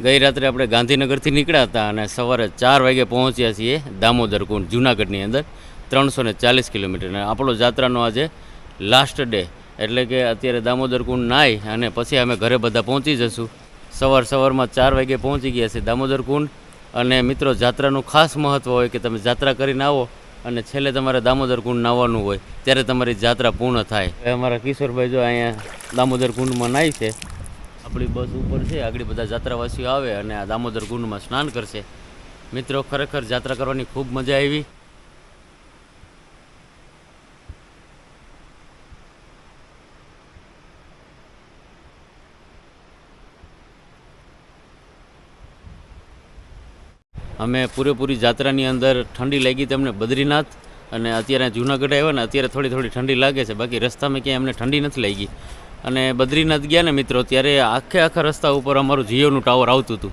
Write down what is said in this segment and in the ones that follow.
ગઈ રાત્રે આપણે ગાંધીનગરથી નીકળ્યા હતા અને સવારે ચાર વાગે પહોંચ્યા છીએ દામોદર કુંડ, જુનાગઢની અંદર, ત્રણસો ને ચાલીસ કિલોમીટર. અને આપણો જાત્રાનો આજે લાસ્ટ ડે એટલે કે અત્યારે દામોદર કુંડ નાહી અને પછી અમે ઘરે બધા પહોંચી જશું. સવાર સવારમાં ચાર વાગે પહોંચી ગયા છીએ દામોદર કુંડ. અને મિત્રો, જાત્રાનું ખાસ મહત્ત્વ હોય કે તમે જાત્રા કરીને આવો અને છેલ્લે તમારે દામોદર કુંડ નાહવાનું હોય, ત્યારે તમારી જાત્રા પૂર્ણ થાય. અમારા કિશોરભાઈ જો અહીંયા દામોદર કુંડમાં નાહી છે આપણી બસ ઉપર છે, આગળ બધા જાત્રાવાસીઓ આવે અને આ દામોદર કુંડમાં સ્નાન કરશે. મિત્રો, ખરેખર જાત્રા કરવાની ખૂબ મજા આવી. અમે પૂરેપૂરી જાત્રાની અંદર ઠંડી લાગી તમને બદ્રીનાથ અને અત્યારે જુનાગઢ આવ્યા ને અત્યારે થોડી થોડી ઠંડી લાગે છે. બાકી રસ્તામાં ક્યાંય અમને ઠંડી નથી લાગી. અને બદ્રીનાથ ગયા ને મિત્રો, ત્યારે આખે આખા રસ્તા ઉપર અમારું જીઓનું ટાવર આવતું હતું.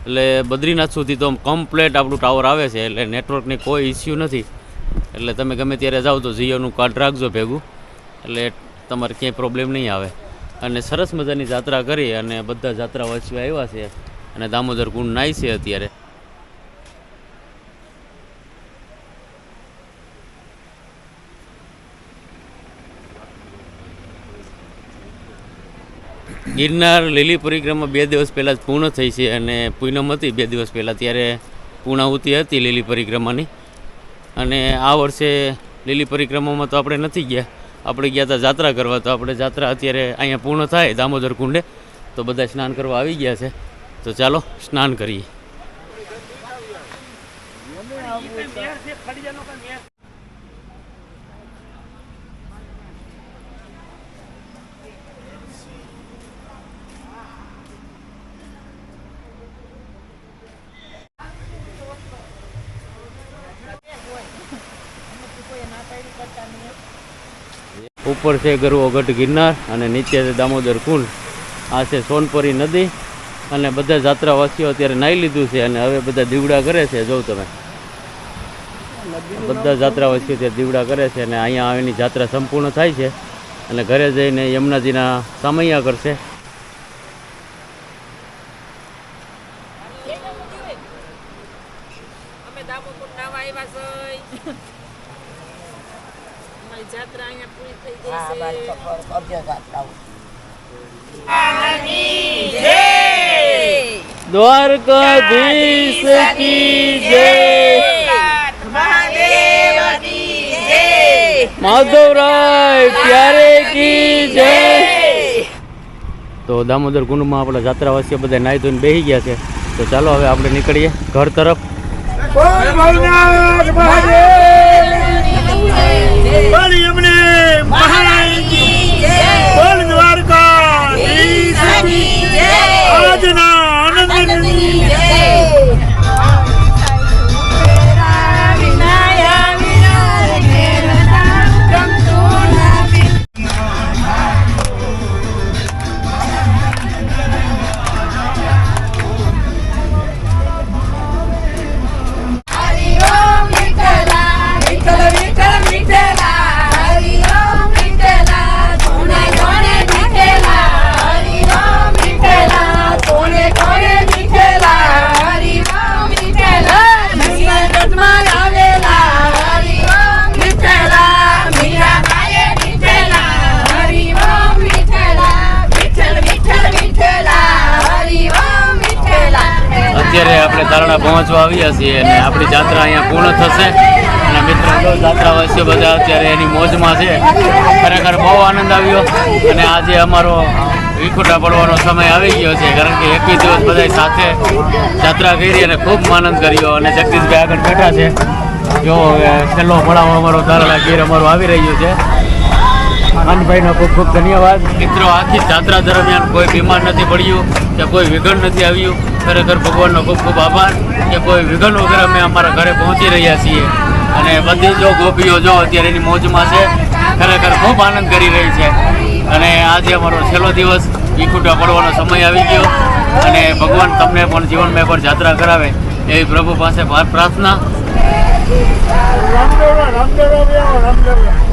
એટલે બદ્રીનાથ સુધી તો કમ્પ્લેટ આપણું ટાવર આવે છે, એટલે નેટવર્કની કોઈ ઇસ્યુ નથી. એટલે તમે ગમે ત્યારે જાઓ તો જીઓનું કાર્ડ રાખજો ભેગું. એટલે તમારે ક્યાંય પ્રોબ્લેમ નહીં આવે. અને સરસ મજાની જાત્રા કરી અને બધા જાત્રાવાસીઓ આવ્યા છે. અને દામોદર કુંડ નાય છે અત્યારે. ગિરનાર લીલી પરિક્રમા બે દિવસ પહેલાં જ પૂર્ણ થઈ છે અને પૂનમ હતી બે દિવસ પહેલાં ત્યારે પૂર્ણાહુતિ હતી લીલી પરિક્રમાની. અને આ વર્ષે લીલી પરિક્રમામાં તો આપણે નથી ગયા. આપણે ગયા હતા જાત્રા કરવા, તો આપણે જાત્રા અત્યારે અહીંયા પૂર્ણ થાય દામોદર કુંડે. તો બધા સ્નાન કરવા આવી ગયા છે. તો ચાલો, સ્નાન કરીએ. ઉપર છે ગરવો ગઢ ગિરનાર અને નીચે છે દામોદર કુંડ આ છે સોનપરી નદી અને બધા જાત્રાવાસીઓ અત્યારે નાહી લીધું છે અને હવે બધા દીવડા કરે છે જોઉં તમે. બધા જાત્રાવાસીઓ ત્યાં દીવડા કરે છે અને અહીંયા આવીને જાત્રા સંપૂર્ણ થાય છે અને ઘરે જઈને યમુનાજીના સામૈયા કરશે. અમે છે અમારી જાત્રા અહીંયા પૂરી થઈ ગઈ હા મારી સફર કરજો જાત્રાઓ દ્વારકાધીશ કી જય. માધવરાય પ્યારે કી જય. તો દામોદર કુંડમાં આપણા જાત્રાવાસીઓ બધા નાહી ધોઈને બેસી ગયા છે. તો ચાલો હવે આપણે નીકળીએ ઘર તરફ. બોલ આવ્યા છીએ અને આપણી જાત્રા અહીંયા પૂર્ણ થશે. અને મિત્રો જાત્રાવાસીઓ બધા અત્યારે એની મોજમાં છે. ખરેખર બહુ આનંદ આવ્યો. અને આજે અમારો વિખોટા પડવાનો સમય આવી ગયો છે, કારણ કે એકવીસ દિવસ બધા સાથે જાત્રા કરી અને ખૂબ આનંદ કર્યો. અને જગદીશભાઈ આગળ બેઠા છે. જો છેલ્લો પડાવ અમારો તારણા ગીર અમારો આવી રહ્યો છે. આનંદભાઈનો ખૂબ ખૂબ ધન્યવાદ. મિત્રો, આખી જાત્રા દરમિયાન કોઈ બીમાર નથી પડ્યું કે કોઈ વિઘડ નથી આવ્યું. ખરેખર ભગવાનનો ખૂબ ખૂબ આભાર કે કોઈ વિઘન વગર અમે અમારા ઘરે પહોંચી રહ્યા છીએ અને બધી જો ગોપીઓ જો અત્યારે એની મોજમાં છે ખરેખર ખૂબ આનંદ કરી રહી છે અને આજે અમારો છેલ્લો દિવસ વિખુટા પડવાનો સમય આવી ગયો અને ભગવાન તમને પણ જીવનમાં પણ જાત્રા કરાવે એવી પ્રભુ પાસે પ્રાર્થના રામદેવ રામદેવ રામદેવ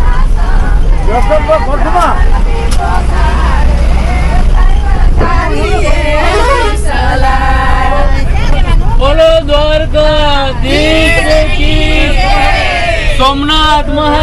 Fatma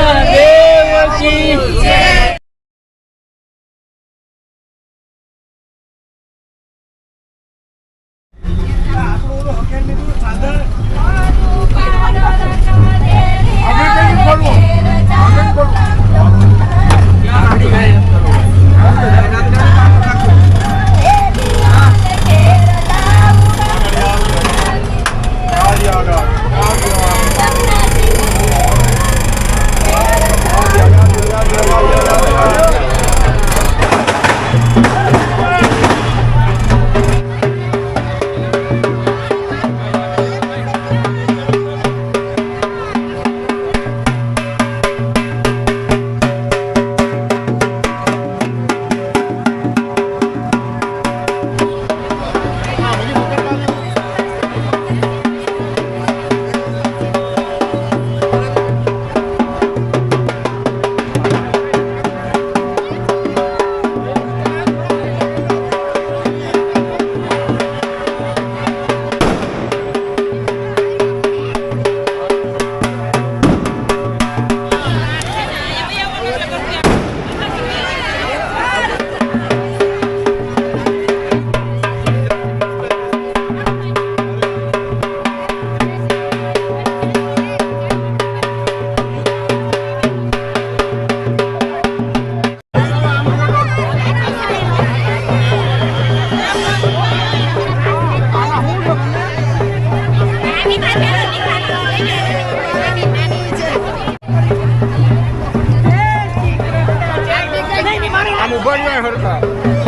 ઊભા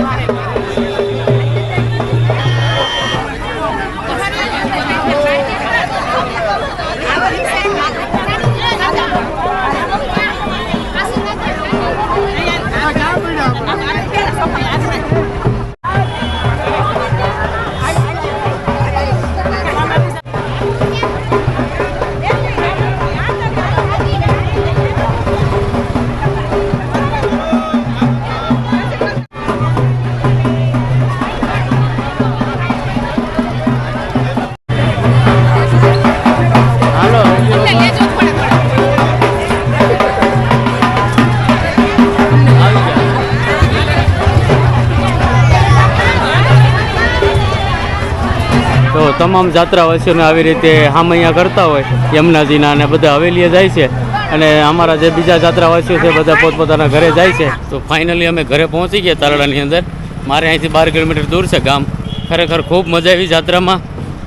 તમામ જાત્રાવાસીઓને આવી રીતે હામૈયા કરતા હોય, યમુનાજીના અને બધા હવેલીએ જાય છે અને અમારા જે બીજા જાત્રાવાસીઓ છે બધા પોતપોતાના ઘરે જાય છે. તો ફાઇનલી અમે ઘરે પહોંચી ગયા તારડાની અંદર. મારે અહીંથી બાર કિલોમીટર દૂર છે ગામ. ખરેખર ખૂબ મજા આવી જાત્રામાં.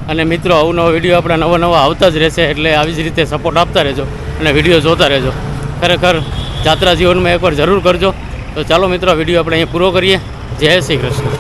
અને મિત્રો અવનવો વીડિયો આપણા નવા નવા આવતા જ રહેશે એટલે આવી જ રીતે સપોર્ટ આપતા રહેજો અને વીડિયો જોતા રહેજો. ખરેખર જાત્રા જીવનમાં એકવાર જરૂર કરજો. તો ચાલો મિત્રો વીડિયો આપણે અહીંયા પૂરો કરીએ. જય શ્રી કૃષ્ણ.